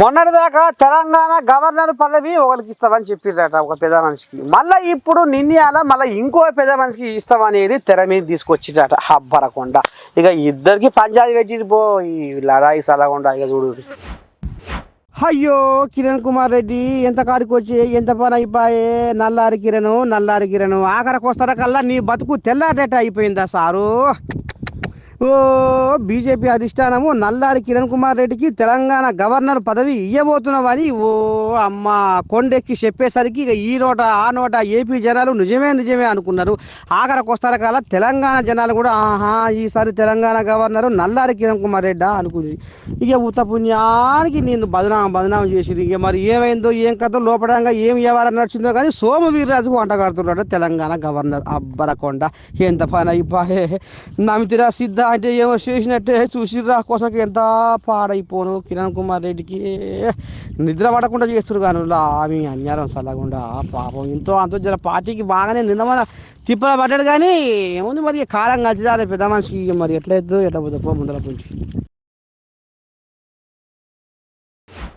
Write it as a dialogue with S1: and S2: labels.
S1: మొన్నటిదాకా తెలంగాణ గవర్నర్ పదవి ఒకరికి ఇస్తామని చెప్పిరట ఒక పెద్ద మనిషికి. మళ్ళీ ఇప్పుడు నిన్నయాల మళ్ళీ ఇంకో పెద్ద మనిషికి ఇస్తామనేది తెర మీద తీసుకొచ్చిరట హబ్బరకొండ. ఇక ఇద్దరికి పంచాయతీ పెట్టిరు పో ఈ లడాయి సలగొండ ఇక చూడు. అయ్యో కిరణ్ కుమార్ రెడ్డి ఎంత కాడికి వచ్చి ఎంత పని అయిపోయే నల్లారి కిరణ్ నల్లారి కిరణ్. ఆఖరికి వస్తారా కల్లా నీ బతుకు తెల్లారేట అయిపోయిందా సారు? ఓ బీజేపీ అధిష్టానము నల్లారి కిరణ్ కుమార్ రెడ్డికి తెలంగాణ గవర్నర్ పదవి ఇవ్వబోతున్నామని ఓ అమ్మ కొండెక్కి చెప్పేసరికి ఇక ఈ నోట ఆ నోట ఏపీ జనాలు నిజమే నిజమే అనుకున్నారు. ఆఖరకు వస్తారా కాల తెలంగాణ జనాలు కూడా ఆహా ఈసారి తెలంగాణ గవర్నర్ నల్లారి కిరణ్ కుమార్ రెడ్డా అనుకుంది ఇక ఉత్త పుణ్యానికి నేను బదనాం బదనాం చేసింది ఇక మరి ఏమైందో ఏం కథ లోపడంగా ఏం వ్యవహారం నడిచిందో కానీ సోము వీర్రాజుకు వంట కడుతున్నాడు తెలంగాణ గవర్నర్ అబ్బరకొండ. ఎంత పని అయిపోయే నమితిరా సిద్ధ అంటే ఏమో చేసినట్టే చూసిర్రా కోసం ఎంత పాడైపోను కిరణ్ కుమార్ రెడ్డికి నిద్ర పడకుండా చేస్తారు కానీ ఆమె అన్యారం సలగుండా పాపం ఎంతో అంతో జర పార్టీకి బాగానే నిన్న తిప్పల పడ్డాడు కానీ ఏముంది మరి కాలం కలిసి పెద్ద మనిషికి మరి ఎట్లయిద్దో ఎట్లా పోతే ముందర పోయి